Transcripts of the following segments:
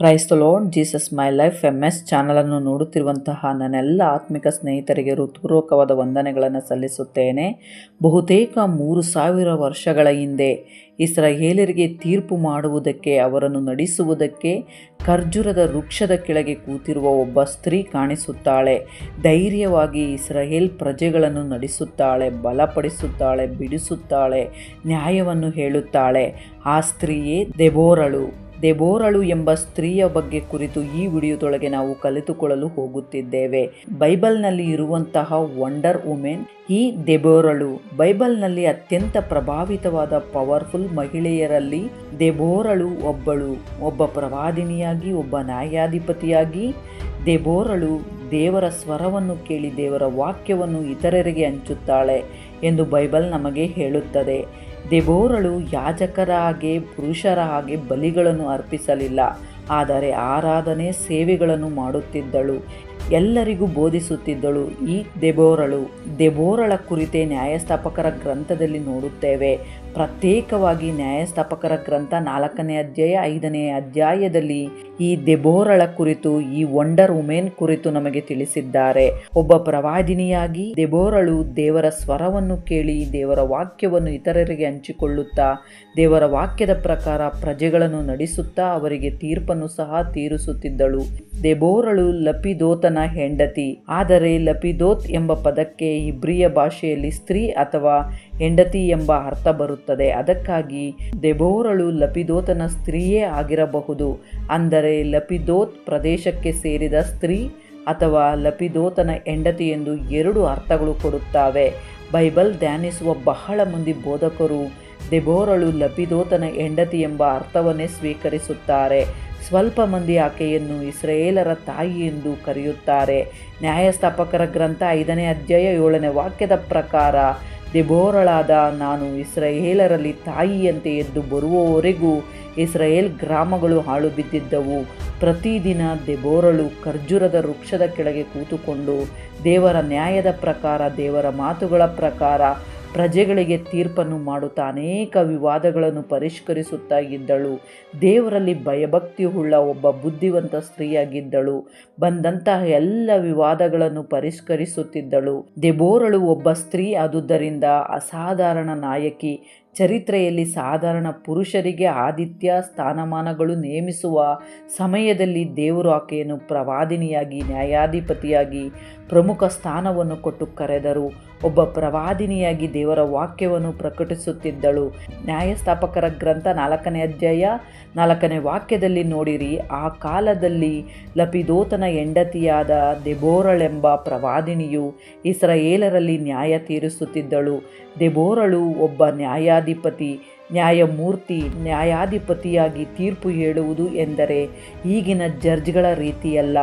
Praise the lord Jesus my life M S ಚಾನಲನ್ನು ನೋಡುತ್ತಿರುವಂತಹ ನನ್ನೆಲ್ಲ ಆತ್ಮಿಕ ಸ್ನೇಹಿತರಿಗೆ ಹೃತ್ಪೂರ್ವಕವಾದ ವಂದನೆಗಳನ್ನು ಸಲ್ಲಿಸುತ್ತೇನೆ. ಬಹುತೇಕ ಮೂರು ಸಾವಿರ ವರ್ಷಗಳ ಹಿಂದೆ ಇಸ್ರಾಯೇಲರಿಗೆ ತೀರ್ಪು ಮಾಡುವುದಕ್ಕೆ, ಅವರನ್ನು ನಡೆಸುವುದಕ್ಕೆ, ಖರ್ಜೂರದ ವೃಕ್ಷದ ಕೆಳಗೆ ಕೂತಿರುವ ಒಬ್ಬ ಸ್ತ್ರೀ ಕಾಣಿಸುತ್ತಾಳೆ. ಧೈರ್ಯವಾಗಿ ಇಸ್ರಾಯೇಲ್ ಪ್ರಜೆಗಳನ್ನು ನಡೆಸುತ್ತಾಳೆ, ಬಲಪಡಿಸುತ್ತಾಳೆ, ಬಿಡಿಸುತ್ತಾಳೆ, ನ್ಯಾಯವನ್ನು ಹೇಳುತ್ತಾಳೆ. ಆ ಸ್ತ್ರೀಯೇ ದೆಬೋರಳು. ದೆಬೋರಳು ಎಂಬ ಸ್ತ್ರೀಯ ಬಗ್ಗೆ ಕುರಿತು ಈ ವಿಡಿಯೋದೊಳಗೆ ನಾವು ಕಲಿತುಕೊಳ್ಳಲು ಹೋಗುತ್ತಿದ್ದೇವೆ. ಬೈಬಲ್ನಲ್ಲಿ ಇರುವಂತಹ ವಂಡರ್ ವುಮೆನ್ ಈ ದೆಬೋರಳು, ಬೈಬಲ್ನಲ್ಲಿ ಅತ್ಯಂತ ಪ್ರಭಾವಿತವಾದ ಪವರ್ಫುಲ್ ಮಹಿಳೆಯರಲ್ಲಿ ದೆಬೋರಳು ಒಬ್ಬಳು. ಒಬ್ಬ ಪ್ರವಾದಿನಿಯಾಗಿ, ಒಬ್ಬ ನ್ಯಾಯಾಧಿಪತಿಯಾಗಿ ದೆಬೋರಳು ದೇವರ ಸ್ವರವನ್ನು ಕೇಳಿ ದೇವರ ವಾಕ್ಯವನ್ನು ಇತರರಿಗೆ ಹಂಚುತ್ತಾಳೆ ಎಂದು ಬೈಬಲ್ ನಮಗೆ ಹೇಳುತ್ತದೆ. ದೆಬೋರಳು ಯಾಜಕರ ಹಾಗೆ ಪುರುಷರ ಹಾಗೆ ಬಲಿಗಳನ್ನು ಅರ್ಪಿಸಲಿಲ್ಲ. ಆದರೆ ಆರಾಧನೆ ಸೇವೆಗಳನ್ನು ಮಾಡುತ್ತಿದ್ದಳು. ಎಲ್ಲರಿಗೂ ಬೋಧಿಸುತ್ತಿದ್ದಳು ಈ ದೆಬೋರಳು. ದೆಬೋರಳ ಕುರಿತೇ ನ್ಯಾಯಸ್ಥಾಪಕರ ಗ್ರಂಥದಲ್ಲಿ ನೋಡುತ್ತೇವೆ. ಪ್ರತ್ಯೇಕವಾಗಿ ನ್ಯಾಯಸ್ಥಾಪಕರ ಗ್ರಂಥ ನಾಲ್ಕನೇ ಅಧ್ಯಾಯ, ಐದನೇ ಅಧ್ಯಾಯದಲ್ಲಿ ಈ ದೆಬೋರಳ ಕುರಿತು, ಈ ವಂಡರ್ ವುಮೆನ್ ಕುರಿತು ನಮಗೆ ತಿಳಿಸಿದ್ದಾರೆ. ಒಬ್ಬ ಪ್ರವಾದಿನಿಯಾಗಿ ದೆಬೋರಳು ದೇವರ ಸ್ವರವನ್ನು ಕೇಳಿ, ದೇವರ ವಾಕ್ಯವನ್ನು ಇತರರಿಗೆ ಹಂಚಿಕೊಳ್ಳುತ್ತಾ, ದೇವರ ವಾಕ್ಯದ ಪ್ರಕಾರ ಪ್ರಜೆಗಳನ್ನು ನಡೆಸುತ್ತಾ, ಅವರಿಗೆ ತೀರ್ಪನ್ನು ಸಹ ತೀರಿಸುತ್ತಿದ್ದಳು. ದೆಬೋರಳು ಲಪಿದೋತನ ಹೆಂಡತಿ. ಆದರೆ ಲಪಿದೋತ್ ಎಂಬ ಪದಕ್ಕೆ ಇಬ್ರಿಯ ಭಾಷೆಯಲ್ಲಿ ಸ್ತ್ರೀ ಅಥವಾ ಹೆಂಡತಿ ಎಂಬ ಅರ್ಥ ಬರುತ್ತದೆ. ಅದಕ್ಕಾಗಿ ದೆಬೋರಳು ಲಪಿದೋತನ ಸ್ತ್ರೀಯೇ ಆಗಿರಬಹುದು. ಅಂದರೆ ಲಪಿದೋತ್ ಪ್ರದೇಶಕ್ಕೆ ಸೇರಿದ ಸ್ತ್ರೀ ಅಥವಾ ಲಪಿದೋತನ ಹೆಂಡತಿ ಎಂದು ಎರಡು ಅರ್ಥಗಳು ಕೊಡುತ್ತವೆ. ಬೈಬಲ್ ಧ್ಯಾನಿಸುವ ಬಹಳ ಮಂದಿ ಬೋಧಕರು ದೆಬೋರಳು ಲಪಿದೋತನ ಹೆಂಡತಿ ಎಂಬ ಅರ್ಥವನ್ನೇ ಸ್ವೀಕರಿಸುತ್ತಾರೆ. ಸ್ವಲ್ಪ ಮಂದಿ ಆಕೆಯನ್ನು ಇಸ್ರೇಲರ ತಾಯಿ ಎಂದು ಕರೆಯುತ್ತಾರೆ. ನ್ಯಾಯಸ್ಥಾಪಕರ ಗ್ರಂಥ ಐದನೇ ಅಧ್ಯಾಯ ಏಳನೇ ವಾಕ್ಯದ ಪ್ರಕಾರ, ದೆಬೋರಳಾದ ನಾನು ಇಸ್ರಾಯೇಲರಲ್ಲಿ ತಾಯಿಯಂತೆ ಎದ್ದು ಬರುವವರೆಗೂ ಇಸ್ರಾಯೇಲ್ ಗ್ರಾಮಗಳು ಹಾಳು ಬಿದ್ದಿದ್ದವು ಪ್ರತಿದಿನ ದೆಬೋರಳು ಖರ್ಜೂರದ ವೃಕ್ಷದ ಕೆಳಗೆ ಕೂತುಕೊಂಡು ದೇವರ ನ್ಯಾಯದ ಪ್ರಕಾರ, ದೇವರ ಮಾತುಗಳ ಪ್ರಕಾರ ಪ್ರಜೆಗಳಿಗೆ ತೀರ್ಪನ್ನು ಮಾಡುತ್ತಾ ಅನೇಕ ವಿವಾದಗಳನ್ನು ಪರಿಷ್ಕರಿಸುತ್ತಾ ಇದ್ದಳು. ದೇವರಲ್ಲಿ ಭಯಭಕ್ತಿ ಉಳ್ಳ ಒಬ್ಬ ಬುದ್ಧಿವಂತ ಸ್ತ್ರೀಯಾಗಿದ್ದಳು. ಬಂದಂತಹ ಎಲ್ಲ ವಿವಾದಗಳನ್ನು ಪರಿಷ್ಕರಿಸುತ್ತಿದ್ದಳು. ದೆಬೋರಳು ಒಬ್ಬ ಸ್ತ್ರೀ ಆದುದರಿಂದ ಅಸಾಧಾರಣ ನಾಯಕಿ ಚರಿತ್ರೆಯಲ್ಲಿ ಸಾಧಾರಣ ಪುರುಷರಿಗೆ ಆದಿತ್ಯ ಸ್ಥಾನಮಾನಗಳು ನೇಮಿಸುವ ಸಮಯದಲ್ಲಿ ದೇವರು ಆಕೆಯನ್ನು ಪ್ರವಾದಿನಿಯಾಗಿ, ನ್ಯಾಯಾಧಿಪತಿಯಾಗಿ, ಪ್ರಮುಖ ಸ್ಥಾನವನ್ನು ಕೊಟ್ಟು ಕರೆದರು. ಒಬ್ಬ ಪ್ರವಾದಿನಿಯಾಗಿ ದೇವರ ವಾಕ್ಯವನ್ನು ಪ್ರಕಟಿಸುತ್ತಿದ್ದಳು. ನ್ಯಾಯಸ್ಥಾಪಕರ ಗ್ರಂಥ ನಾಲ್ಕನೇ ಅಧ್ಯಾಯ ನಾಲ್ಕನೇ ವಾಕ್ಯದಲ್ಲಿ ನೋಡಿರಿ, ಆ ಕಾಲದಲ್ಲಿ ಲಪಿದೋತನ ಹೆಂಡತಿಯಾದ ದೆಬೋರಳೆಂಬ ಪ್ರವಾದಿನಿಯು ಇಸ್ರಾಯೇಲರಲ್ಲಿ ನ್ಯಾಯ ತೀರಿಸುತ್ತಿದ್ದಳು. ದೆಬೋರಳು ಒಬ್ಬ ನ್ಯಾಯಾಧಿಪತಿ, ನ್ಯಾಯಮೂರ್ತಿ, ನ್ಯಾಯಾಧಿಪತಿಯಾಗಿ ತೀರ್ಪು ಹೇಳುವುದು ಎಂದರೆ ಈಗಿನ ಜಡ್ಜ್ಗಳ ರೀತಿಯಲ್ಲ.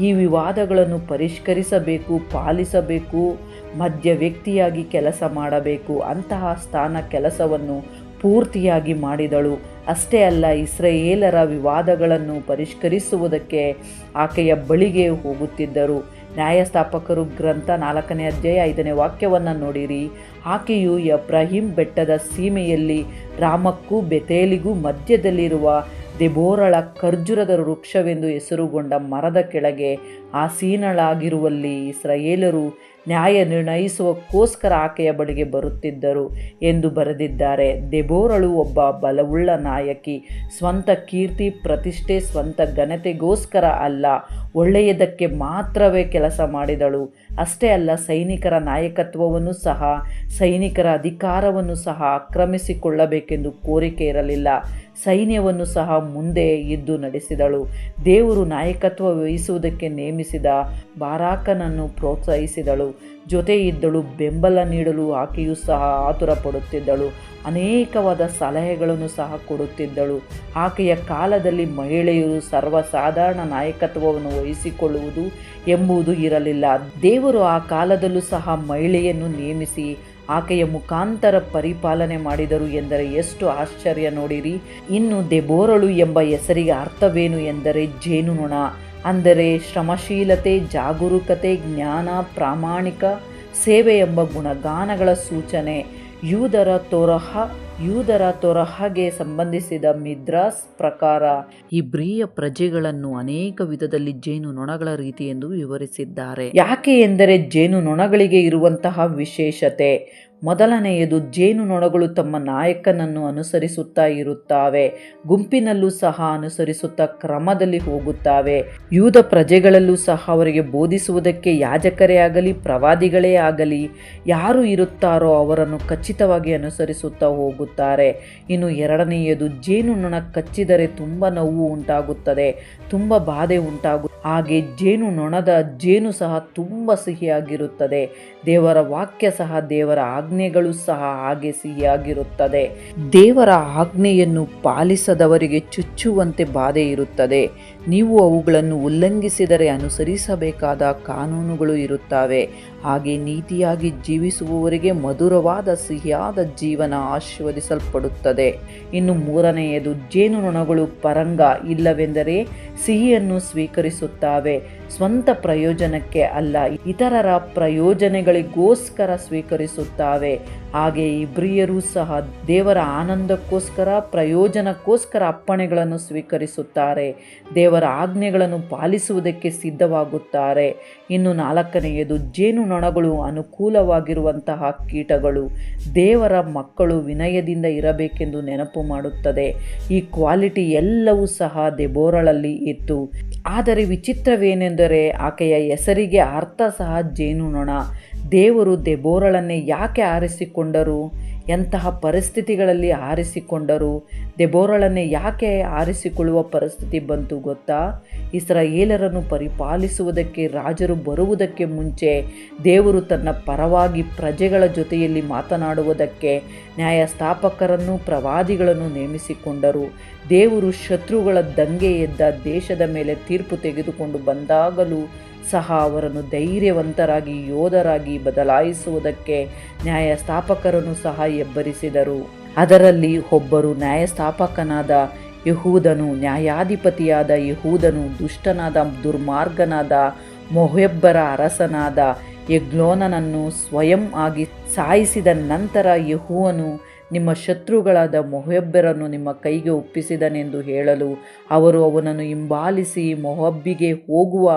ಈ ವಿವಾದಗಳನ್ನು ಪರಿಷ್ಕರಿಸಬೇಕು, ಪಾಲಿಸಬೇಕು, ಮಧ್ಯ ವ್ಯಕ್ತಿಯಾಗಿ ಕೆಲಸ ಮಾಡಬೇಕು. ಅಂತಹ ಸ್ಥಾನ ಕೆಲಸವನ್ನು ಪೂರ್ತಿಯಾಗಿ ಮಾಡಿದಳು. ಅಷ್ಟೇ ಅಲ್ಲ, ಇಸ್ರೇಲರ ವಿವಾದಗಳನ್ನು ಪರಿಷ್ಕರಿಸುವುದಕ್ಕೆ ಆಕೆಯ ಬಳಿಗೆ ಹೋಗುತ್ತಿದ್ದರು. ನ್ಯಾಯಸ್ಥಾಪಕರು ಗ್ರಂಥ ನಾಲ್ಕನೇ ಅಧ್ಯಾಯ ಐದನೇ ವಾಕ್ಯವನ್ನು ನೋಡಿರಿ. ಆಕೆಯು ಎಬ್ರಾಹಿಂ ಬೆಟ್ಟದ ಸೀಮೆಯಲ್ಲಿ ರಾಮಕ್ಕೂ ಬೆತೇಲಿಗೂ ಮಧ್ಯದಲ್ಲಿರುವ ದೆಬೋರಳ ಖರ್ಜುರದ ವೃಕ್ಷವೆಂದು ಹೆಸರುಗೊಂಡ ಮರದ ಕೆಳಗೆ ಆಸೀನಳಾಗಿರುವಲ್ಲಿ ಇಸ್ರಾಯೇಲರು ನ್ಯಾಯ ನಿರ್ಣಯಿಸುವಕ್ಕೋಸ್ಕರ ಆಕೆಯ ಬಳಿಗೆ ಬರುತ್ತಿದ್ದರು ಎಂದು ಬರೆದಿದ್ದಾರೆ. ದೆಬೋರಳು ಒಬ್ಬ ಬಲವುಳ್ಳ ನಾಯಕಿ, ಸ್ವಂತ ಕೀರ್ತಿ, ಪ್ರತಿಷ್ಠೆ, ಸ್ವಂತ ಘನತೆಗೋಸ್ಕರ ಅಲ್ಲ ಒಳ್ಳೆಯದಕ್ಕೆ ಮಾತ್ರವೇ ಕೆಲಸ ಮಾಡಿದಳು. ಅಷ್ಟೇ ಅಲ್ಲ, ಸೈನಿಕರ ನಾಯಕತ್ವವನ್ನು ಸಹ, ಸೈನಿಕರ ಅಧಿಕಾರವನ್ನು ಸಹ ಆಕ್ರಮಿಸಿಕೊಳ್ಳಬೇಕೆಂದು ಕೋರಿಕೆ ಇರಲಿಲ್ಲ. ಸೈನ್ಯವನ್ನು ಸಹ ಮುಂದೆ ಇದ್ದು ನಡೆಸಿದಳು. ದೇವರು ನಾಯಕತ್ವ ವಹಿಸುವುದಕ್ಕೆ ನೇಮಿಸಿದ ಬಾರಾಕನನ್ನು ಪ್ರೋತ್ಸಾಹಿಸಿದಳು. ಜೊತೆ ಇದ್ದಳು ಬೆಂಬಲ ನೀಡಲು ಆಕೆಯೂ ಸಹ ಆತುರ ಪಡುತ್ತಿದ್ದಳು ಅನೇಕವಾದ ಸಲಹೆಗಳನ್ನು ಸಹ ಕೊಡುತ್ತಿದ್ದಳು. ಆಕೆಯ ಕಾಲದಲ್ಲಿ ಮಹಿಳೆಯರು ಸರ್ವಸಾಧಾರಣ ನಾಯಕತ್ವವನ್ನು ವಹಿಸಿಕೊಳ್ಳುವುದು ಎಂಬುದು ಇರಲಿಲ್ಲ. ದೇವರು ಆ ಕಾಲದಲ್ಲೂ ಸಹ ಮಹಿಳೆಯನ್ನು ನೇಮಿಸಿ ಆಕೆಯ ಮುಖಾಂತರ ಪರಿಪಾಲನೆ ಮಾಡಿದರು ಎಂದರೆ ಎಷ್ಟು ಆಶ್ಚರ್ಯ ನೋಡಿರಿ. ಇನ್ನು ದೆಬೋರಳು ಎಂಬ ಹೆಸರಿಗೆ ಅರ್ಥವೇನು ಎಂದರೆ ಜೇನುನೊಣ. ಅಂದರೆ ಶ್ರಮಶೀಲತೆ, ಜಾಗರೂಕತೆ, ಜ್ಞಾನ, ಪ್ರಾಮಾಣಿಕ ಸೇವೆ ಎಂಬ ಗುಣಗಾನಗಳ ಸೂಚನೆ. ಯೂದರ ತೋರಹ, ಯೂದರ ತೊರಹಗೆ ಸಂಬಂಧಿಸಿದ ಮಿದ್ರಾಸ್ ಪ್ರಕಾರ ಇಬ್ರಿಯ ಪ್ರಜೆಗಳನ್ನು ಅನೇಕ ವಿಧದಲ್ಲಿ ಜೇನು ನೊಣಗಳ ರೀತಿ ಎಂದು ವಿವರಿಸಿದ್ದಾರೆ. ಯಾಕೆ ಎಂದರೆ ಜೇನು ನೊಣಗಳಿಗೆ ಇರುವಂತಹ ವಿಶೇಷತೆ ಮೊದಲನೆಯದು ಜೇನುನೊಣಗಳು ತಮ್ಮ ನಾಯಕನನ್ನು ಅನುಸರಿಸುತ್ತಾ ಇರುತ್ತವೆ. ಗುಂಪಿನಲ್ಲೂ ಸಹ ಅನುಸರಿಸುತ್ತಾ ಕ್ರಮದಲ್ಲಿ ಹೋಗುತ್ತವೆ. ಯೂದ ಪ್ರಜೆಗಳಲ್ಲೂ ಸಹ ಅವರಿಗೆ ಬೋಧಿಸುವುದಕ್ಕೆ ಯಾಜಕರೇ ಆಗಲಿ ಪ್ರವಾದಿಗಳೇ ಆಗಲಿ, ಯಾರು ಇರುತ್ತಾರೋ ಅವರನ್ನು ಖಚಿತವಾಗಿ ಅನುಸರಿಸುತ್ತಾ ಹೋಗುತ್ತಾರೆ. ಇನ್ನು ಎರಡನೆಯದು ಜೇನುನೊಣ ಕಚ್ಚಿದರೆ ತುಂಬ ನೋವು ಉಂಟಾಗುತ್ತದೆ, ತುಂಬ ಬಾಧೆ ಉಂಟಾಗು, ಹಾಗೆ ಜೇನು ನೊಣದ ಜೇನು ಸಹ ತುಂಬ ಸಿಹಿಯಾಗಿರುತ್ತದೆ. ದೇವರ ವಾಕ್ಯ ಸಹ ದೇವರ ಆಜ್ಞೆಗಳು ಸಹ ಹಾಗೆ ಸಿಹಿಯಾಗಿರುತ್ತದೆ. ದೇವರ ಆಜ್ಞೆಯನ್ನು ಪಾಲಿಸದವರಿಗೆ ಚುಚ್ಚುವಂತೆ ಬಾಧೆ ಇರುತ್ತದೆ. ನೀವು ಅವುಗಳನ್ನು ಉಲ್ಲಂಘಿಸಿದರೆ ಅನುಸರಿಸಬೇಕಾದ ಕಾನೂನುಗಳು ಇರುತ್ತವೆ. ಹಾಗೆ ನೀತಿಯಾಗಿ ಜೀವಿಸುವವರಿಗೆ ಮಧುರವಾದ ಸಿಹಿಯಾದ ಜೀವನ ಆಶೀರ್ವದಿಸಲ್ಪಡುತ್ತದೆ. ಇನ್ನು ಮೂರನೆಯದು ಜೇನುನೊಣಗಳು ಪರಂಗ ಇಲ್ಲವೆಂದರೆ ಸಿಹಿಯನ್ನು ಸ್ವೀಕರಿಸುತ್ತವೆ. ಸ್ವಂತ ಪ್ರಯೋಜನಕ್ಕೆ ಅಲ್ಲ, ಇತರರ ಪ್ರಯೋಜನಗಳಿಗೋಸ್ಕರ ಸ್ವೀಕರಿಸುತ್ತವೆ. ಹಾಗೆ ಇಬ್ರಿಯರೂ ಸಹ ದೇವರ ಆನಂದಕ್ಕೋಸ್ಕರ, ಪ್ರಯೋಜನಕ್ಕೋಸ್ಕರ ಅಪ್ಪಣೆಗಳನ್ನು ಸ್ವೀಕರಿಸುತ್ತಾರೆ. ದೇವರ ಆಜ್ಞೆಗಳನ್ನು ಪಾಲಿಸುವುದಕ್ಕೆ ಸಿದ್ಧವಾಗುತ್ತಾರೆ. ಇನ್ನು ನಾಲ್ಕನೆಯದು ಜೇನುನೊಣಗಳು ಅನುಕೂಲವಾಗಿರುವಂತಹ ಕೀಟಗಳು. ದೇವರ ಮಕ್ಕಳು ವಿನಯದಿಂದ ಇರಬೇಕೆಂದು ನೆನಪು ಮಾಡುತ್ತದೆ. ಈ ಕ್ವಾಲಿಟಿ ಎಲ್ಲವೂ ಸಹ ದೆಬೋರಳಲ್ಲಿ ಇತ್ತು. ಆದರೆ ವಿಚಿತ್ರವೇನೆಂದರೆ, ಆಕೆಯ ಹೆಸರಿಗೆ ಅರ್ಥ ಸಹ ಜೇನುನೊಣ ದೇವರು ದೆಬೋರಳನ್ನೇ ಯಾಕೆ ಆರಿಸಿಕೊಂಡರು? ಎಂತಹ ಪರಿಸ್ಥಿತಿಗಳಲ್ಲಿ ಆರಿಸಿಕೊಂಡರು? ದೆಬೋರಳನ್ನೇ ಯಾಕೆ ಆರಿಸಿಕೊಳ್ಳುವ ಪರಿಸ್ಥಿತಿ ಬಂತು ಗೊತ್ತಾ? ಇಸ್ರಾಯೇಲರನ್ನು ಪರಿಪಾಲಿಸುವುದಕ್ಕೆ, ರಾಜರು ಬರುವುದಕ್ಕೆ ಮುಂಚೆ ದೇವರು ತನ್ನ ಪರವಾಗಿ ಪ್ರಜೆಗಳ ಜೊತೆಯಲ್ಲಿ ಮಾತನಾಡುವುದಕ್ಕೆ ನ್ಯಾಯಸ್ಥಾಪಕರನ್ನು ಪ್ರವಾದಿಗಳನ್ನು ನೇಮಿಸಿಕೊಂಡರು. ದೇವರು ಶತ್ರುಗಳ ದಂಗೆ ಎದ್ದ ದೇಶದ ಮೇಲೆ ತೀರ್ಪು ತೆಗೆದುಕೊಂಡು ಬಂದಾಗಲೂ ಸಹ ಅವರನ್ನು ಧೈರ್ಯವಂತರಾಗಿ, ಯೋಧರಾಗಿ ಬದಲಾಯಿಸುವುದಕ್ಕೆ ನ್ಯಾಯಸ್ಥಾಪಕರನ್ನು ಸಹ ಎಬ್ಬರಿಸಿದರು. ಅದರಲ್ಲಿ ಒಬ್ಬರು ನ್ಯಾಯಸ್ಥಾಪಕನಾದ ಯಹೂದನು, ನ್ಯಾಯಾಧಿಪತಿಯಾದ ಯಹೂದನು, ದುಷ್ಟನಾದ, ದುರ್ಮಾರ್ಗನಾದ ಮೊಹೆಬ್ಬರ ಅರಸನಾದ ಯಗ್ಲೋನನನ್ನು ಸ್ವಯಂ ಆಗಿ ಸಾಯಿಸಿದ ನಂತರ ಯಹುವನು ನಿಮ್ಮ ಶತ್ರುಗಳಾದ ಮೊಹಬ್ಬರನ್ನು ನಿಮ್ಮ ಕೈಗೆ ಒಪ್ಪಿಸಿದನೆಂದು ಹೇಳಲು, ಅವರು ಅವನನ್ನು ಹಿಂಬಾಲಿಸಿ ಮೊಹಬ್ಬಿಗೆ ಹೋಗುವ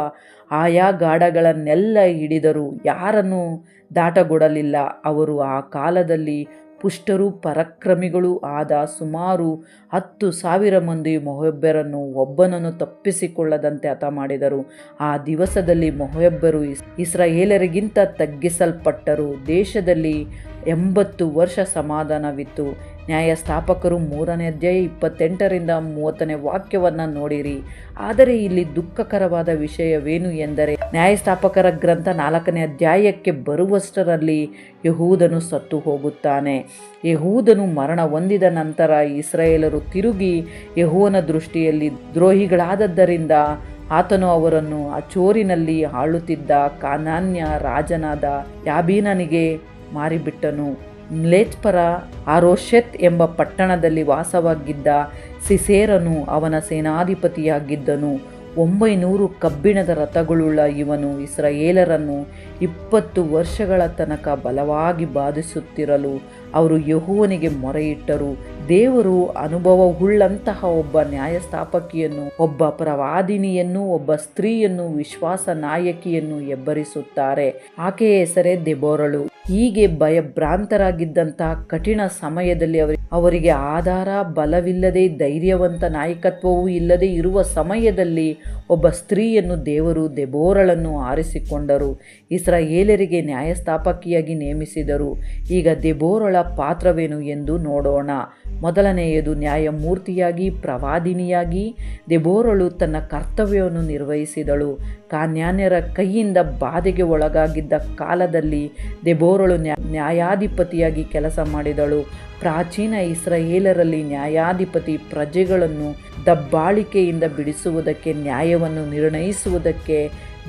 ಆಯಾ ಗಾಡಗಳನ್ನೆಲ್ಲ ಹಿಡಿದರು ಯಾರನ್ನು ದಾಟಗೊಡಲಿಲ್ಲ. ಅವರು ಆ ಕಾಲದಲ್ಲಿ ಪುಷ್ಟರು, ಪರಕ್ರಮಿಗಳು ಆದ ಸುಮಾರು ಹತ್ತು ಸಾವಿರ ಮಂದಿ ಮೊಹಬ್ಬರನ್ನು ಒಬ್ಬನನ್ನು ತಪ್ಪಿಸಿಕೊಳ್ಳದಂತೆ ಹತ ಮಾಡಿದರು. ಆ ದಿವಸದಲ್ಲಿ ಮೊಹಬ್ಬರು ಇಸ್ರಾಯೇಲರಿಗಿಂತ ತಗ್ಗಿಸಲ್ಪಟ್ಟರು. ದೇಶದಲ್ಲಿ ಎಂಬತ್ತು ವರ್ಷ ಸಮಾಧಾನವಿತ್ತು. ನ್ಯಾಯಸ್ಥಾಪಕರು ಮೂರನೇ ಅಧ್ಯಾಯ ಇಪ್ಪತ್ತೆಂಟರಿಂದ ಮೂವತ್ತನೇ ವಾಕ್ಯವನ್ನು ನೋಡಿರಿ. ಆದರೆ ಇಲ್ಲಿ ದುಃಖಕರವಾದ ವಿಷಯವೇನು ಎಂದರೆ, ನ್ಯಾಯಸ್ಥಾಪಕರ ಗ್ರಂಥ ನಾಲ್ಕನೇ ಅಧ್ಯಾಯಕ್ಕೆ ಬರುವಷ್ಟರಲ್ಲಿ ಯಹೂದನು ಸತ್ತು ಹೋಗುತ್ತಾನೆ. ಯಹೂದನು ಮರಣ ಹೊಂದಿದ ನಂತರ ಇಸ್ರಾಯೇಲರು ತಿರುಗಿ ಯಹುವನ ದೃಷ್ಟಿಯಲ್ಲಿ ದ್ರೋಹಿಗಳಾದದ್ದರಿಂದ ಆತನು ಅವರನ್ನು ಆ ಚೋರಿನಲ್ಲಿ ಆಳುತ್ತಿದ್ದ ಕಾನಾನ್ಯ ರಾಜನಾದ ಯಾಬೀನನಿಗೆ ಮಾರಿಬಿಟ್ಟನು. ಮ್ಲೇಚ್ಪರ ಆರೋಷೆತ್ ಎಂಬ ಪಟ್ಟಣದಲ್ಲಿ ವಾಸವಾಗಿದ್ದ ಸಿಸೇರನು ಅವನ ಸೇನಾಧಿಪತಿಯಾಗಿದ್ದನು. ಒಂಬೈನೂರು ಕಬ್ಬಿಣದ ರಥಗಳುಳ್ಳ ಇವನು ಇಸ್ರಾಯೇಲರನ್ನು ಇಪ್ಪತ್ತು ವರ್ಷಗಳ ತನಕ ಬಲವಾಗಿ ಬಾಧಿಸುತ್ತಿರಲು ಅವರು ಯಹುವನಿಗೆ ಮೊರೆಯಿಟ್ಟರು. ದೇವರು ಅನುಭವವುಳ್ಳಂತಹ ಒಬ್ಬ ನ್ಯಾಯಸ್ಥಾಪಕಿಯನ್ನು, ಒಬ್ಬ ಪ್ರವಾದಿನಿಯನ್ನು, ಒಬ್ಬ ಸ್ತ್ರೀಯನ್ನು, ವಿಶ್ವಾಸ ನಾಯಕಿಯನ್ನು ಎಬ್ಬರಿಸುತ್ತಾರೆ ಆಕೆಯ ಹೆಸರೇ ದೆಬೋರಳು. ಹೀಗೆ ಭಯಭ್ರಾಂತರಾಗಿದ್ದಂತಹ ಕಠಿಣ ಸಮಯದಲ್ಲಿ ಅವರಿಗೆ ಅವರಿಗೆ ಆಧಾರ, ಬಲವಿಲ್ಲದೆ ಧೈರ್ಯವಂತ ನಾಯಕತ್ವವೂ ಇಲ್ಲದೆ ಇರುವ ಸಮಯದಲ್ಲಿ ಒಬ್ಬ ಸ್ತ್ರೀಯನ್ನು ದೇವರು ದೆಬೋರಳನ್ನು ಆರಿಸಿಕೊಂಡರು. ಇಸ್ರಾಯೇಲರಿಗೆ ನ್ಯಾಯಸ್ಥಾಪಕಿಯಾಗಿ ನೇಮಿಸಿದರು. ಈಗ ದೆಬೋರಳ ಪಾತ್ರವೇನು ಎಂದು ನೋಡೋಣ. ಮೊದಲನೆಯದು ನ್ಯಾಯಮೂರ್ತಿಯಾಗಿ, ಪ್ರವಾದಿನಿಯಾಗಿ ದೆಬೋರಳು ತನ್ನ ಕರ್ತವ್ಯವನ್ನು ನಿರ್ವಹಿಸಿದಳು. ಕಾನ್ಯಾನ್ಯರ ಕೈಯಿಂದ ಬಾಧೆಗೆ ಒಳಗಾಗಿದ್ದ ಕಾಲದಲ್ಲಿ ದೆಬೋರಳು ನ್ಯಾಯಾಧಿಪತಿಯಾಗಿ ಕೆಲಸ ಮಾಡಿದಳು. ಪ್ರಾಚೀನ ಇಸ್ರಾಯೇಲರಲ್ಲಿ ನ್ಯಾಯಾಧಿಪತಿ ಪ್ರಜೆಗಳನ್ನು ದಬ್ಬಾಳಿಕೆಯಿಂದ ಬಿಡಿಸುವುದಕ್ಕೆ, ನ್ಯಾಯವನ್ನು ನಿರ್ಣಯಿಸುವುದಕ್ಕೆ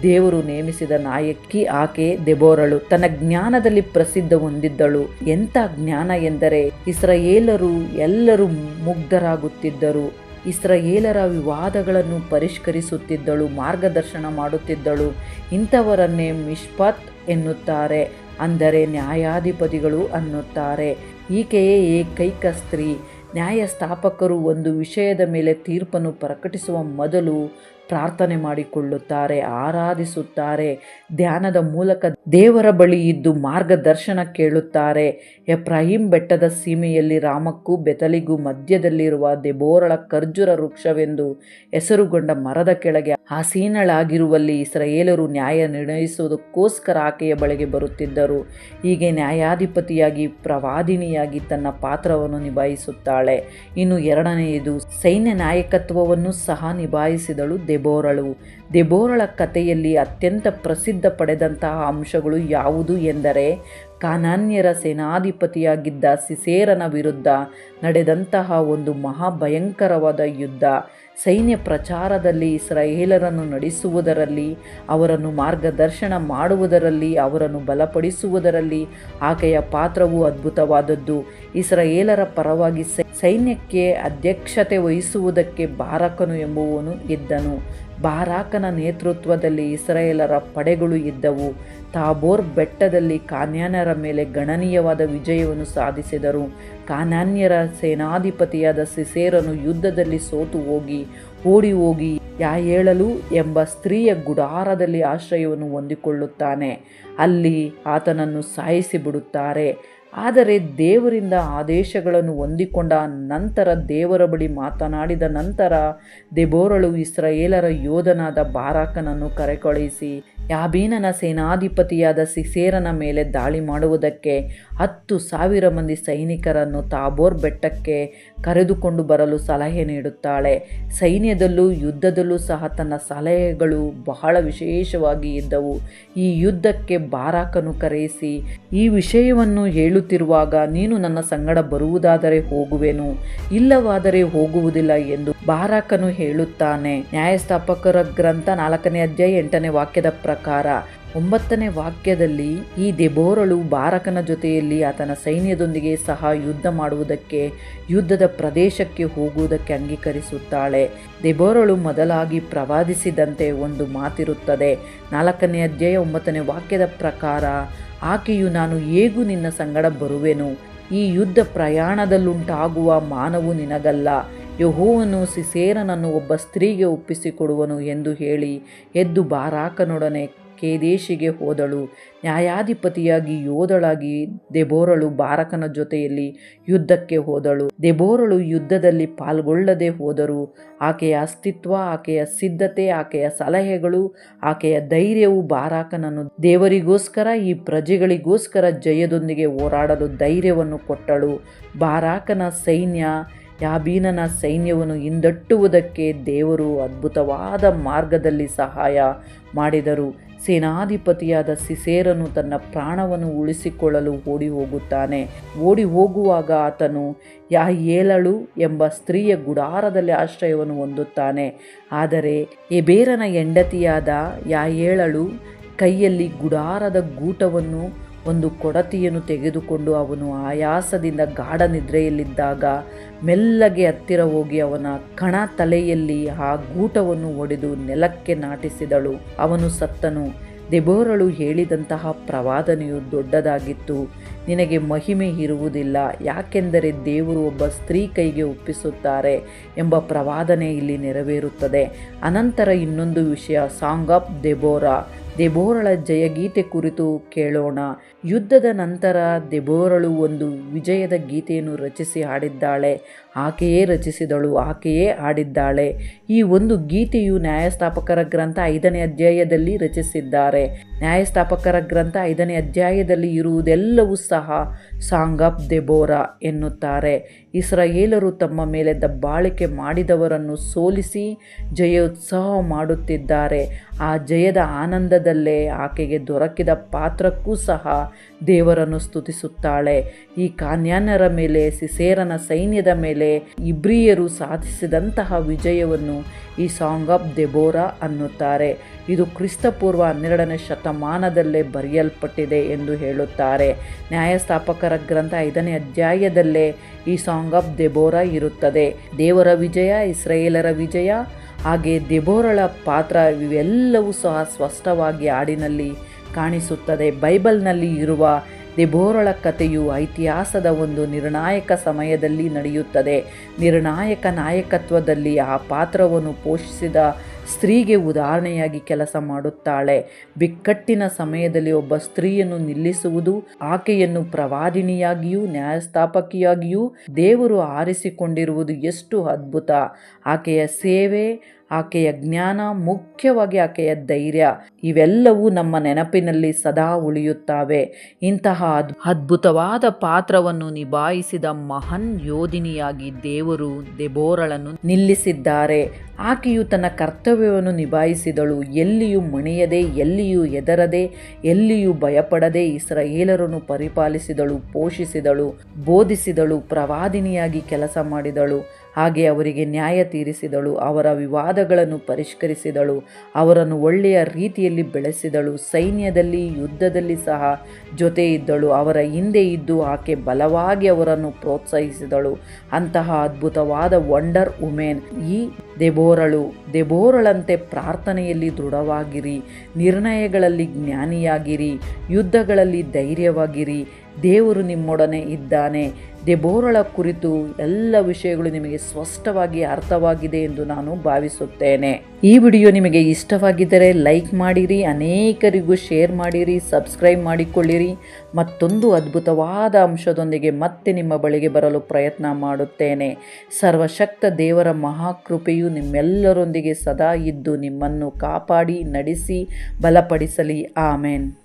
ದೇವರು ನೇಮಿಸಿದ ನಾಯಕಿ ಆಕೆ ದೆಬೋರಳು. ತನ್ನ ಜ್ಞಾನದಲ್ಲಿ ಪ್ರಸಿದ್ಧ ಹೊಂದಿದ್ದಳು. ಎಂಥ ಜ್ಞಾನ ಎಂದರೆ ಇಸ್ರಾಯೇಲರು ಎಲ್ಲರೂ ಮುಗ್ಧರಾಗುತ್ತಿದ್ದರು. ಇಸ್ರಾಯೇಲರ ವಿವಾದಗಳನ್ನು ಪರಿಷ್ಕರಿಸುತ್ತಿದ್ದಳು, ಮಾರ್ಗದರ್ಶನ ಮಾಡುತ್ತಿದ್ದಳು. ಇಂಥವರನ್ನೇ ಮಿಷ್ಪತ್ ಎನ್ನುತ್ತಾರೆ, ಅಂದರೆ ನ್ಯಾಯಾಧಿಪತಿಗಳು ಅನ್ನುತ್ತಾರೆ. ಈಕೆಯೇ ಏಕೈಕ ಸ್ತ್ರೀ. ನ್ಯಾಯಸ್ಥಾಪಕರು ಒಂದು ವಿಷಯದ ಮೇಲೆ ತೀರ್ಪನ್ನು ಪ್ರಕಟಿಸುವ ಮೊದಲು ಪ್ರಾರ್ಥನೆ ಮಾಡಿಕೊಳ್ಳುತ್ತಾರೆ, ಆರಾಧಿಸುತ್ತಾರೆ, ಧ್ಯಾನದ ಮೂಲಕ ದೇವರ ಬಳಿ ಇದ್ದು ಮಾರ್ಗದರ್ಶನ ಕೇಳುತ್ತಾರೆ. ಎಫ್ರಾಹಿಂ ಬೆಟ್ಟದ ಸೀಮೆಯಲ್ಲಿ ರಾಮಕ್ಕೂ ಬೆತಲಿಗೂ ಮಧ್ಯದಲ್ಲಿರುವ ದೆಬೋರಳ ಖರ್ಜೂರ ವೃಕ್ಷವೆಂದು ಹೆಸರುಗೊಂಡ ಮರದ ಕೆಳಗೆ ಆಸೀನಳಾಗಿರುವಲ್ಲಿ ಇಸ್ರಾಯೇಲರು ನ್ಯಾಯ ನಿರ್ಣಯಿಸುವುದಕ್ಕೋಸ್ಕರ ಆಕೆಯ ಬಳಿಗೆ ಬರುತ್ತಿದ್ದರು. ಹೀಗೆ ನ್ಯಾಯಾಧಿಪತಿಯಾಗಿ ಪ್ರವಾದಿನಿಯಾಗಿ ತನ್ನ ಪಾತ್ರವನ್ನು ನಿಭಾಯಿಸುತ್ತಾಳೆ. ಇನ್ನು ಎರಡನೆಯದು ಸೈನ್ಯ ನಾಯಕತ್ವವನ್ನು ಸಹ ನಿಭಾಯಿಸಿದಳು ದೆಬೋರಳು. ದೆಬೋರಳ ಕಥೆಯಲ್ಲಿ ಅತ್ಯಂತ ಪ್ರಸಿದ್ಧ ಪಡೆದಂತಹ ಅಂಶಗಳು ಯಾವುದು ಎಂದರೆ, ಕಾನಾನ್ಯರ ಸೇನಾಧಿಪತಿಯಾಗಿದ್ದ ಸಿಸೇರನ ವಿರುದ್ಧ ನಡೆದಂತಹ ಒಂದು ಮಹಾಭಯಂಕರವಾದ ಯುದ್ಧ. ಸೈನ್ಯ ಪ್ರಚಾರದಲ್ಲಿ ಇಸ್ರಾಯೇಲರನ್ನು ನಡೆಸುವುದರಲ್ಲಿ, ಅವರನ್ನು ಮಾರ್ಗದರ್ಶನ ಮಾಡುವುದರಲ್ಲಿ, ಅವರನ್ನು ಬಲಪಡಿಸುವುದರಲ್ಲಿ ಆಕೆಯ ಪಾತ್ರವು ಅದ್ಭುತವಾದದ್ದು. ಇಸ್ರಾಯೇಲರ ಪರವಾಗಿ ಸೈನ್ಯಕ್ಕೆ ಅಧ್ಯಕ್ಷತೆ ವಹಿಸುವುದಕ್ಕೆ ಬಾರಕನು ಎಂಬುವನು ಇದ್ದನು. ಬಾರಾಕನ ನೇತೃತ್ವದಲ್ಲಿ ಇಸ್ರಾಯೇಲರ ಪಡೆಗಳು ಇದ್ದವು. ತಾಬೋರ್ ಬೆಟ್ಟದಲ್ಲಿ ಕಾನ್ಯಾನರ ಮೇಲೆ ಗಣನೀಯವಾದ ವಿಜಯವನ್ನು ಸಾಧಿಸಿದರು. ಕಾನಾನ್ಯರ ಸೇನಾಧಿಪತಿಯಾದ ಸಿಸೇರನು ಯುದ್ಧದಲ್ಲಿ ಸೋತು ಹೋಗಿ, ಓಡಿ ಹೋಗಿ ಯಾಯೇಳಲು ಎಂಬ ಸ್ತ್ರೀಯ ಗುಡಾರದಲ್ಲಿ ಆಶ್ರಯವನ್ನು ಹೊಂದಿಕೊಳ್ಳುತ್ತಾನೆ. ಅಲ್ಲಿ ಆತನನ್ನು ಸಾಯಿಸಿ ಬಿಡುತ್ತಾರೆ ಆದರೆ ದೇವರಿಂದ ಆದೇಶಗಳನ್ನು ಹೊಂದಿಕೊಂಡ ನಂತರ ದೇವರ ಬಳಿ ಮಾತನಾಡಿದ ನಂತರ ದೆಬೋರಳು ಇಸ್ರಾಯೇಲರ ಯೋಧನಾದ ಬಾರಾಕನನ್ನು ಕರೆಕೊಳಿಸಿ ಯಾಬೀನನ ಸೇನಾಧಿಪತಿಯಾದ ಸಿಸೇರನ ಮೇಲೆ ದಾಳಿ ಮಾಡುವುದಕ್ಕೆ ಹತ್ತು ಸಾವಿರ ಮಂದಿ ಸೈನಿಕರನ್ನು ತಾಬೋರ್ ಬೆಟ್ಟಕ್ಕೆ ಕರೆದುಕೊಂಡು ಬರಲು ಸಲಹೆ ನೀಡುತ್ತಾಳೆ. ಸೈನ್ಯದಲ್ಲೂ ಯುದ್ಧದಲ್ಲೂ ಸಹ ತನ್ನ ಸಲಹೆಗಳು ಬಹಳ ವಿಶೇಷವಾಗಿ ಇದ್ದವು. ಈ ಯುದ್ಧಕ್ಕೆ ಬಾರಾಕನು ಕರೆಯಿಸಿ, ಈ ವಿಷಯವನ್ನು ಹೇಳುತ್ತಿರುವಾಗ ನೀನು ನನ್ನ ಸಂಗಡ ಬರುವುದಾದರೆ ಹೋಗುವೆನು, ಇಲ್ಲವಾದರೆ ಹೋಗುವುದಿಲ್ಲ ಎಂದು ಬಾರಾಕನು ಹೇಳುತ್ತಾನೆ. ನ್ಯಾಯಸ್ಥಾಪಕರ ಗ್ರಂಥ ನಾಲ್ಕನೇ ಅಧ್ಯಾಯ ಎಂಟನೇ ವಾಕ್ಯದ ಪ್ರಕಾರ ಒಂಬತ್ತನೇ ವಾಕ್ಯದಲ್ಲಿ ಈ ದೆಬೋರಳು ಬಾರಕನ ಜೊತೆಯಲ್ಲಿ ಆತನ ಸೈನ್ಯದೊಂದಿಗೆ ಸಹ ಯುದ್ಧ ಮಾಡುವುದಕ್ಕೆ ಯುದ್ಧದ ಪ್ರದೇಶಕ್ಕೆ ಹೋಗುವುದಕ್ಕೆ ಅಂಗೀಕರಿಸುತ್ತಾಳೆ. ದೆಬೋರಳು ಮೊದಲಾಗಿ ಪ್ರವಾದಿಸಿದಂತೆ ಒಂದು ಮಾತಿರುತ್ತದೆ. ನಾಲ್ಕನೇ ಅಧ್ಯಾಯ ಒಂಬತ್ತನೇ ವಾಕ್ಯದ ಪ್ರಕಾರ, ಆಕೆಯು ನಾನು ಹೇಗೂ ನಿನ್ನ ಸಂಗಡ ಬರುವೆನು? ಈ ಯುದ್ಧ ಪ್ರಯಾಣದಲ್ಲುಂಟಾಗುವ ಮಾನವು ನಿನಗಲ್ಲ. ಯಹೋವನು ಸಿಸೇರನನ್ನು ಒಬ್ಬ ಸ್ತ್ರೀಗೆ ಒಪ್ಪಿಸಿಕೊಡುವನು ಎಂದು ಹೇಳಿ ಎದ್ದು ಬಾರಾಕನೊಡನೆ ಕೇದೇಶಿಗೆ ಹೋದಳು. ನ್ಯಾಯಾಧಿಪತಿಯಾಗಿ ಯೋಧಳಾಗಿ ದೆಬೋರಳು ಬಾರಕನ ಜೊತೆಯಲ್ಲಿ ಯುದ್ಧಕ್ಕೆ ಹೋದಳು. ದೆಬೋರಳು ಯುದ್ಧದಲ್ಲಿ ಪಾಲ್ಗೊಳ್ಳದೆ ಹೋದರು. ಆಕೆಯ ಅಸ್ತಿತ್ವ, ಆಕೆಯ ಸಿದ್ಧತೆ, ಆಕೆಯ ಸಲಹೆಗಳು, ಆಕೆಯ ಧೈರ್ಯವು ಬಾರಾಕನನ್ನು ದೇವರಿಗೋಸ್ಕರ, ಈ ಪ್ರಜೆಗಳಿಗೋಸ್ಕರ ಜಯದೊಂದಿಗೆ ಹೋರಾಡಲು ಧೈರ್ಯವನ್ನು ಕೊಟ್ಟಳು. ಬಾರಾಕನ ಸೈನ್ಯ, ಯಾಬೀನನ ಸೈನ್ಯವನ್ನು ಹಿಂದಟ್ಟುವುದಕ್ಕೆ ದೇವರು ಅದ್ಭುತವಾದ ಮಾರ್ಗದಲ್ಲಿ ಸಹಾಯ ಮಾಡಿದರು. ಸೇನಾಧಿಪತಿಯಾದ ಸಿಸೇರನು ತನ್ನ ಪ್ರಾಣವನ್ನು ಉಳಿಸಿಕೊಳ್ಳಲು ಓಡಿ ಹೋಗುತ್ತಾನೆ ಓಡಿ ಹೋಗುವಾಗ ಆತನು ಯಾಹೇಲಳು ಎಂಬ ಸ್ತ್ರೀಯ ಗುಡಾರದಲ್ಲಿ ಆಶ್ರಯವನ್ನು ಹೊಂದುತ್ತಾನೆ. ಆದರೆ ಎಬೇರನ ಹೆಂಡತಿಯಾದ ಯಾಹೇಳಳು ಕೈಯಲ್ಲಿ ಗುಡಾರದ ಗೂಟವನ್ನು ಒಂದು ಕೊಡತಿಯನ್ನು ತೆಗೆದುಕೊಂಡು ಅವನು ಆಯಾಸದಿಂದ ಗಾಢ ನಿದ್ರೆಯಲ್ಲಿದ್ದಾಗ ಮೆಲ್ಲಗೆ ಹತ್ತಿರ ಹೋಗಿ ಅವನ ಕಣ ತಲೆಯಲ್ಲಿ ಆ ಗೂಟವನ್ನು ಒಡೆದು ನೆಲಕ್ಕೆ ನಾಟಿಸಿದಳು. ಅವನು ಸತ್ತನು. ದೆಬೋರಳು ಹೇಳಿದಂತಹ ಪ್ರವಾದನೆಯು ದೊಡ್ಡದಾಗಿತ್ತು. ನಿನಗೆ ಮಹಿಮೆ ಇರುವುದಿಲ್ಲ. ಯಾಕೆಂದರೆ ದೇವರು ಒಬ್ಬ ಸ್ತ್ರೀ ಕೈಗೆ ಒಪ್ಪಿಸುತ್ತಾರೆ ಎಂಬ ಪ್ರವಾದನೆ ಇಲ್ಲಿ ನೆರವೇರುತ್ತದೆ. ಅನಂತರ ಇನ್ನೊಂದು ವಿಷಯ. Song of ದೆಬೋರಾ. ದೆಬೋರಳ ಜಯಗೀತೆ ಕುರಿತು ಕೇಳೋಣ. ಯುದ್ಧದ ನಂತರ ದೆಬೋರಳು ಒಂದು ವಿಜಯದ ಗೀತೆಯನ್ನು ರಚಿಸಿ ಹಾಡಿದ್ದಾಳೆ. ಆಕೆಯೇ ರಚಿಸಿದಳು, ಆಕೆಯೇ ಹಾಡಿದ್ದಾಳೆ. ಈ ಒಂದು ಗೀತೆಯು ನ್ಯಾಯಸ್ಥಾಪಕರ ಗ್ರಂಥ ಐದನೇ ಅಧ್ಯಾಯದಲ್ಲಿ ರಚಿಸಿದ್ದಾರೆ. ನ್ಯಾಯಸ್ಥಾಪಕರ ಗ್ರಂಥ ಐದನೇ ಅಧ್ಯಾಯದಲ್ಲಿ ಇರುವುದೆಲ್ಲವೂ ಸಹ ಸಾಂಗ್ ಆಫ್ ದೆಬೋರಾ ಎನ್ನುತ್ತಾರೆ. ಇಸ್ರಾಯೇಲರು ತಮ್ಮ ಮೇಲೆ ದಬ್ಬಾಳಿಕೆ ಮಾಡಿದವರನ್ನು ಸೋಲಿಸಿ ಜಯೋತ್ಸವ ಮಾಡುತ್ತಿದ್ದಾರೆ. ಆ ಜಯದ ಆನಂದದಲ್ಲೇ ಆಕೆಗೆ ದೊರಕಿದ ಪಾತ್ರಕ್ಕೂ ಸಹ ದೇವರನ್ನು ಸ್ತುತಿಸುತ್ತಾಳೆ. ಈ ಕಾನ್ಯಾನರ ಮೇಲೆ, ಸಿಸೇರನ ಸೈನ್ಯದ ಮೇಲೆ ಇಬ್ರಿಯರು ಸಾಧಿಸಿದಂತಹ ವಿಜಯವನ್ನು ಈ ಸಾಂಗ್ ಆಫ್ ದೆಬೋರಾ ಅನ್ನುತ್ತಾರೆ. ಇದು ಕ್ರಿಸ್ತಪೂರ್ವ ಹನ್ನೆರಡನೇ ಶತಮಾನದಲ್ಲೇ ಬರೆಯಲ್ಪಟ್ಟಿದೆ ಎಂದು ಹೇಳುತ್ತಾರೆ. ನ್ಯಾಯಸ್ಥಾಪಕರ ಗ್ರಂಥ ಐದನೇ ಅಧ್ಯಾಯದಲ್ಲೇ ಈ ಸಾಂಗ್ ಆಫ್ ದೆಬೋರಾ ಇರುತ್ತದೆ. ದೇವರ ವಿಜಯ ಇಸ್ರೇಲರ ವಿಜಯ, ಹಾಗೆ ದೆಬೋರಳ ಪಾತ್ರ ಇವೆಲ್ಲವೂ ಸಹ ಸ್ಪಷ್ಟವಾಗಿ ಹಾಡಿನಲ್ಲಿ ಕಾಣಿಸುತ್ತದೆ. ಬೈಬಲ್ನಲ್ಲಿ ಇರುವ ದಿಬೋರಳ ಕಥೆಯು ಐತಿಹಾಸದ ಒಂದು ನಿರ್ಣಾಯಕ ಸಮಯದಲ್ಲಿ ನಡೆಯುತ್ತದೆ. ನಿರ್ಣಾಯಕ ನಾಯಕತ್ವದಲ್ಲಿ ಆ ಪಾತ್ರವನ್ನು ಪೋಷಿಸಿದ ಸ್ತ್ರೀಗೆ ಉದಾಹರಣೆಯಾಗಿ ಕೆಲಸ ಮಾಡುತ್ತಾಳೆ. ಬಿಕ್ಕಟ್ಟಿನ ಸಮಯದಲ್ಲಿ ಒಬ್ಬ ಸ್ತ್ರೀಯನ್ನು ನಿಲ್ಲಿಸುವುದು, ಆಕೆಯನ್ನು ಪ್ರವಾದಿನಿಯಾಗಿಯೂ, ನ್ಯಾಯಸ್ಥಾಪಕಿಯಾಗಿಯೂ ದೇವರು ಆರಿಸಿಕೊಂಡಿರುವುದು ಎಷ್ಟು ಅದ್ಭುತ. ಆಕೆಯ ಸೇವೆ ಆಕೆಯ ಜ್ಞಾನ ಮುಖ್ಯವಾಗಿ ಆಕೆಯ ಧೈರ್ಯ, ಇವೆಲ್ಲವೂ ನಮ್ಮ ನೆನಪಿನಲ್ಲಿ ಸದಾ ಉಳಿಯುತ್ತವೆ. ಇಂತಹ ಅದ್ಭುತವಾದ ಪಾತ್ರವನ್ನು ನಿಭಾಯಿಸಿದ ಮಹನ್ ಯೋಧಿನಿಯಾಗಿ ದೇವರು ದೆಬೋರಳನ್ನು ನಿಲ್ಲಿಸಿದ್ದಾರೆ. ಆಕೆಯು ತನ್ನ ಕರ್ತವ್ಯವನ್ನು ನಿಭಾಯಿಸಿದಳು. ಎಲ್ಲಿಯೂ ಮಣಿಯದೆ, ಎಲ್ಲಿಯೂ ಎದರದೆ ಎಲ್ಲಿಯೂ ಭಯಪಡದೆ ಇಸ್ರಾಯೇಲರನ್ನು ಪರಿಪಾಲಿಸಿದಳು, ಪೋಷಿಸಿದಳು, ಬೋಧಿಸಿದಳು, ಪ್ರವಾದಿನಿಯಾಗಿ ಕೆಲಸ ಮಾಡಿದಳು. ಹಾಗೆ ಅವರಿಗೆ ನ್ಯಾಯ ತೀರಿಸಿದಳು, ಅವರ ವಿವಾದಗಳನ್ನು ಪರಿಷ್ಕರಿಸಿದಳು, ಅವರನ್ನು ಒಳ್ಳೆಯ ರೀತಿಯಲ್ಲಿ ಬೆಳೆಸಿದಳು, ಸೈನ್ಯದಲ್ಲಿ, ಯುದ್ಧದಲ್ಲಿ ಸಹ ಜೊತೆ ಇದ್ದಳು ಅವರ ಹಿಂದೆ ಇದ್ದು ಆಕೆ ಬಲವಾಗಿ ಅವರನ್ನು ಪ್ರೋತ್ಸಾಹಿಸಿದಳು. ಅಂತಹ ಅದ್ಭುತವಾದ ವಂಡರ್ ವುಮೆನ್ ಈ ದೆಬೋರಳು, ದೆಬೋರಳಂತೆ ಪ್ರಾರ್ಥನೆಯಲ್ಲಿ ದೃಢವಾಗಿರಿ, ನಿರ್ಣಯಗಳಲ್ಲಿ ಜ್ಞಾನಿಯಾಗಿರಿ, ಯುದ್ಧಗಳಲ್ಲಿ ಧೈರ್ಯವಾಗಿರಿ. ದೇವರು ನಿಮ್ಮೊಡನೆ ಇದ್ದಾನೆ. ದೆಬೋರಳ ಕುರಿತು ಎಲ್ಲ ವಿಷಯಗಳು ನಿಮಗೆ ಸ್ಪಷ್ಟವಾಗಿ ಅರ್ಥವಾಗಿದೆ ಎಂದು ನಾನು ಭಾವಿಸುತ್ತೇನೆ. ಈ ವಿಡಿಯೋ ನಿಮಗೆ ಇಷ್ಟವಾಗಿದ್ದರೆ ಲೈಕ್ ಮಾಡಿರಿ, ಅನೇಕರಿಗೂ ಶೇರ್ ಮಾಡಿರಿ, ಸಬ್ಸ್ಕ್ರೈಬ್ ಮಾಡಿಕೊಳ್ಳಿರಿ. ಮತ್ತೊಂದು ಅದ್ಭುತವಾದ ಅಂಶದೊಂದಿಗೆ ಮತ್ತೆ ನಿಮ್ಮ ಬಳಿಗೆ ಬರಲು ಪ್ರಯತ್ನ ಮಾಡುತ್ತೇನೆ. ಸರ್ವಶಕ್ತ ದೇವರ ಮಹಾಕೃಪೆಯು ನಿಮ್ಮೆಲ್ಲರೊಂದಿಗೆ ಸದಾ ಇದ್ದು ನಿಮ್ಮನ್ನು ಕಾಪಾಡಿ, ನಡೆಸಿ, ಬಲಪಡಿಸಲಿ. ಆಮೇನ್.